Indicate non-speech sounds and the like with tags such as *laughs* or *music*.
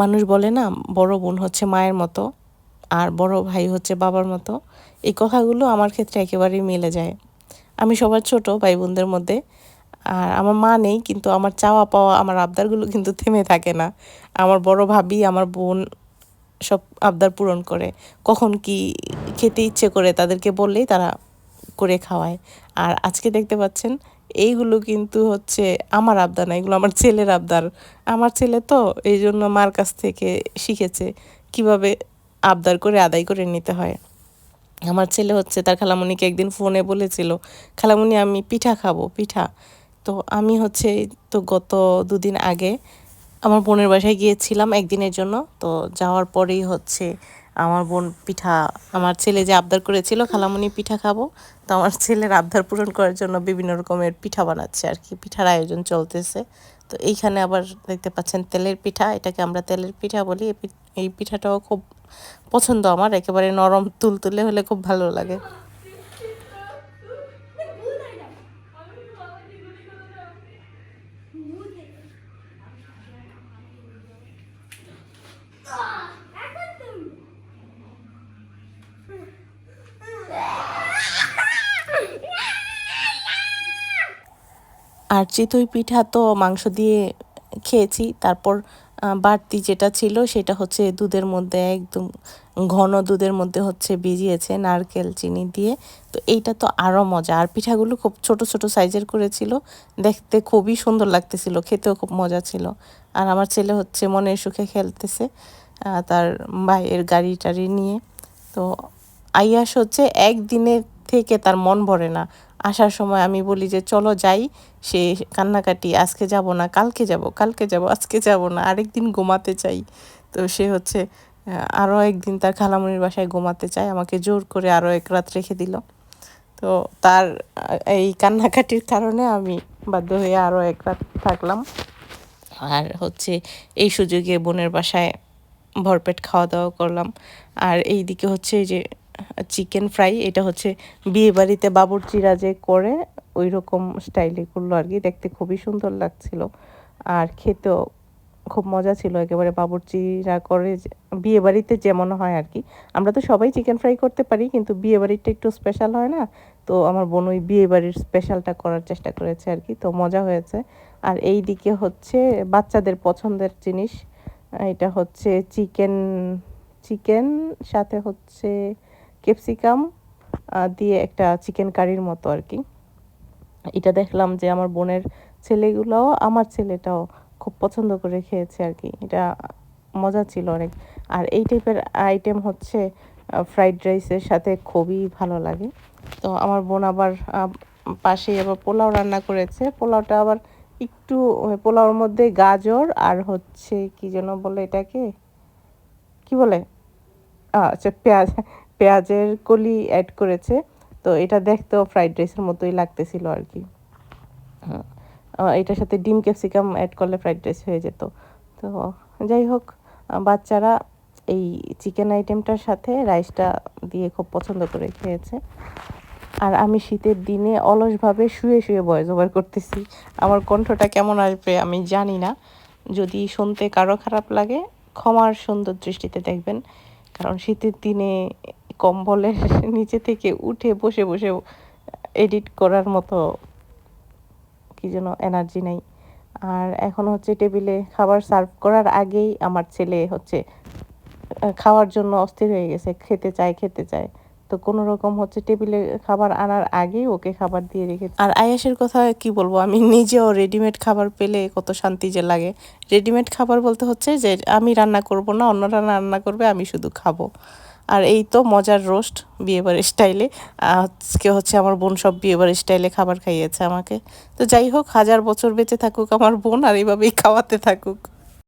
মানুষ বলে না, বড় বোন হচ্ছে মায়ের মতো আর বড় ভাই হচ্ছে বাবার মতো। এই কথাগুলো আমার ক্ষেত্রে একেবারেই মিলে যায়। আমি সবার ছোট ভাই বোনদের মধ্যে আর আমার মা নেই, কিন্তু আমার চাওয়া পাওয়া, আমার আবদারগুলো কিন্তু থেমে থাকে না। আমার বড় ভাবি, আমার বোন সব আবদার পূরণ করে। কখন কি খেতে ইচ্ছে করে তাদেরকে বললেই তারা করে খাওয়ায়। আর আজকে দেখতে পাচ্ছেন এইগুলো কিন্তু হচ্ছে আমার আবদার না, এগুলো আমার ছেলের আবদার। আমার ছেলে তো এই জন্য মার কাছ থেকে শিখেছে কীভাবে আবদার করে আদায় করে নিতে হয়। আমার ছেলে হচ্ছে, তার খালামণিকে একদিন ফোনে বলেছিল খালামণি আমি পিঠা খাব, পিঠা। তো আমি হচ্ছে তো গত দুদিন আগে আমার বোনের বাসায় গিয়েছিলাম একদিনের জন্য, তো যাওয়ার পরেই হচ্ছে আমার বোন পিঠা, আমার ছেলে যে আবদার করেছিল খালামণি পিঠা খাব, তো আমার ছেলের আবদার পূরণ করার জন্য বিভিন্ন রকমের পিঠা বানাচ্ছে আর কি। পিঠার আয়োজন চলতেছে। তো এইখানে আবার দেখতে পাচ্ছেন তেলের পিঠা, এটাকে আমরা তেলের পিঠা বলি। এই পিঠাটাও খুব পছন্দ আমার, একেবারে নরম তুলতুলে হলে খুব ভালো লাগে। আর চিতই পিঠা তো মাংস দিয়ে খেয়েছি। তারপর বাড়তি যেটা ছিল সেটা হচ্ছে দুধের মধ্যে একদম ঘন দুধের মধ্যে হচ্ছে ভিজিয়েছে নারকেল, চিনি দিয়ে। তো এইটা তো আরও মজা। আর পিঠাগুলো খুব ছোট ছোট সাইজের করেছিল। দেখতে খুবই সুন্দর লাগতেছিল, খেতেও খুব মজা ছিল। আর আমার ছেলে হচ্ছে মনের সুখে খেলতেছে তার ভাইয়ের গাড়ি টাড়ি নিয়ে। তো আইয়াস হচ্ছে একদিনের থেকে তার মন ভরে না। আসার সময় আমি বলি যে, চলো যাই, সে কান্নাকাটি, আজকে যাব না, কালকে যাব কালকে যাব, আজকে যাব না, আরেকদিন ঘুমাতে চাই। তো সে হচ্ছে আরও একদিন তার খালামুনির বাসায় ঘুমাতে চায়, আমাকে জোর করে আরও এক রাত রেখে দিল। তো তার এই কান্নাকাটির কারণে আমি বাধ্য হয়ে আরও এক রাত থাকলাম। আর হচ্ছে এই সুযোগে বোনের বাসায় ভরপেট খাওয়া দাওয়া করলাম। আর এই দিকে হচ্ছে যে চিকেন ফ্রাই, এটা হচ্ছে বিয়ে বাড়িতে বাবুর্চিরা যে করে ওই রকম স্টাইলে করল আর কি। দেখতে খুবই সুন্দর লাগছিল। আর খেতেও খুব মজা ছিল। একেবারে বাবুর্চিরা করে বিয়ে বাড়িতে যেমন হয় আর কি। আমরা তো সবাই চিকেন ফ্রাই করতে পারি, কিন্তু বিয়ে বাড়িটা একটু স্পেশাল হয় না? তো আমার বোন ওই বিয়ে বাড়ির স্পেশালটা করার চেষ্টা করেছে আর কি। তো মজা হয়েছে। আর এই দিকে হচ্ছে বাচ্চাদের পছন্দের জিনিস, এটা হচ্ছে চিকেন চিকেন, সাথে হচ্ছে ক্যাপসিকাম দিয়ে একটা চিকেন কারির মতো আর কি। এটা দেখলাম যে আমার বোনের ছেলেগুলোও আমার ছেলেটাও খুব পছন্দ করে খেয়েছে আর কি। এটা মজা ছিল অনেক। আর এই টাইপের আইটেম হচ্ছে ফ্রাইড রাইসের সাথে খুবই ভালো লাগে। তো আমার বোন আবার পাশেই আবার পোলাও রান্না করেছে। পোলাওটা আবার একটু পোলাওর মধ্যে গাজর আর হচ্ছে কি যেন বলে এটাকে? কি বলে? আচ্ছা পেঁয়াজ। পেঁয়াজের কলি অ্যাড করেছে। তো এটা দেখতেও ফ্রাইড রাইসের মতোই লাগতেছিল আর কি। হ্যাঁ, এটার সাথে ডিম ক্যাপসিকাম অ্যাড করলে ফ্রাইড রাইস হয়ে যেত। তো যাই হোক বাচ্চারা এই চিকেন আইটেমটার সাথে রাইসটা দিয়ে খুব পছন্দ করে খেয়েছে। আর আমি শীতের দিনে অলসভাবে শুয়ে শুয়ে ভয়েস ওভার করতেছি। আমার কণ্ঠটা কেমন আসবে আমি জানি না। যদি শুনতে কারও খারাপ লাগে ক্ষমার সুন্দর দৃষ্টিতে দেখবেন। কারণ শীতের দিনে কম্বলের *laughs* নিচে থেকে উঠে বসে বসে এডিট করার মতো কি যেন এনার্জি নেই। আর এখন হচ্ছে টেবিলে খাবার সার্ভ করার আগেই আমার ছেলে হচ্ছে খাওয়ার জন্য অস্থির হয়ে গেছে, খেতে চায় খেতে চায়। তো কোনো রকম হচ্ছে টেবিলে খাবার আনার আগেই ওকে খাবার দিয়ে রেখেছি। আর আয়াসের কথা কি বলব, আমি নিজেও রেডিমেড খাবার পেলে কত শান্তি যে লাগে। রেডিমেড খাবার বলতে হচ্ছে যে, আমি রান্না করব না অন্যরা রান্না করবে, আমি শুধু খাব। আর এই তো মজার রোস্ট বিয়েবাড়ির স্টাইলে। আজকে হচ্ছে আমার বোন সব বিয়েবাড়ির স্টাইলে খাবার খাইয়েছে আমাকে। তো যাই হোক, হাজার বছর বেঁচে থাকুক আমার বোন আর এইভাবেই খাওয়াতে থাকুক।